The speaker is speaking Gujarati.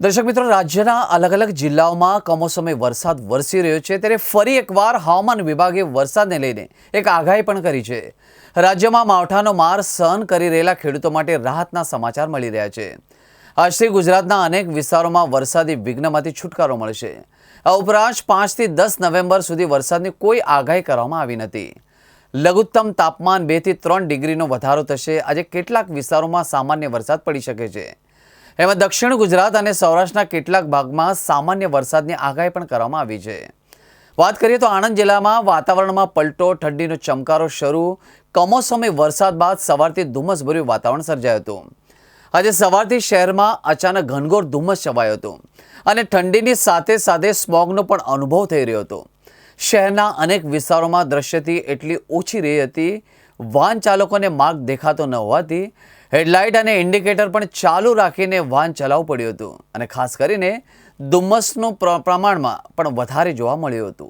દર્શક મિત્રો, રાજ્યના અલગ અલગ જિલ્લાઓમાં કમોસમે વરસાદ વરસી રહ્યો છે. ત્યારે ફરી એકવાર હવામાન વિભાગે વરસાદને લઈને એક આગાહી પણ કરી છે. રાજ્યમાં માવઠાનો માર સહન કરી રહેલા ખેડૂતો માટે રાહતના સમાચાર મળી રહ્યા છે. આજથી ગુજરાતના અનેક વિસ્તારોમાં વરસાદી વિઘ્નમાંથી છુટકારો મળશે. આ ઉપરાંત પાંચથી દસ નવેમ્બર સુધી વરસાદની કોઈ આગાહી કરવામાં આવી નથી. લઘુત્તમ તાપમાન બેથી ત્રણ ડિગ્રીનો વધારો થશે. આજે કેટલાક વિસ્તારોમાં સામાન્ય વરસાદ પડી શકે છે. એમાં દક્ષિણ ગુજરાત અને સૌરાષ્ટ્રના કેટલાક ભાગમાં સામાન્ય વરસાદની આગાહી પણ કરવામાં આવી છે. વાત કરીએ તો આણંદ જિલ્લામાં વાતાવરણમાં પલટો, ઠંડીનો ચમકારો શરૂ. કમોસમી વરસાદ બાદ સવારથી ધુમ્મસભર્યું વાતાવરણ સર્જાયું હતું. આજે સવારથી શહેરમાં અચાનક ઘનઘોર ધુમ્મસ છવાયો હતો અને ઠંડીની સાથે સાથે સ્મોગનો પણ અનુભવ થઈ રહ્યો હતો. શહેરના અનેક વિસ્તારોમાં દ્રશ્યથી એટલી ઓછી રહી હતી વાહન ચાલકોને માર્ગ દેખાતો ન હોવાથી હેડલાઇટ અને ઇન્ડિકેટર પણ ચાલુ રાખીને વાહન ચલાવવું પડ્યું હતું. અને ખાસ કરીને ધુમ્મસનું પ્ર- પ્રમાણમાં પણ વધારે જોવા મળ્યું હતું.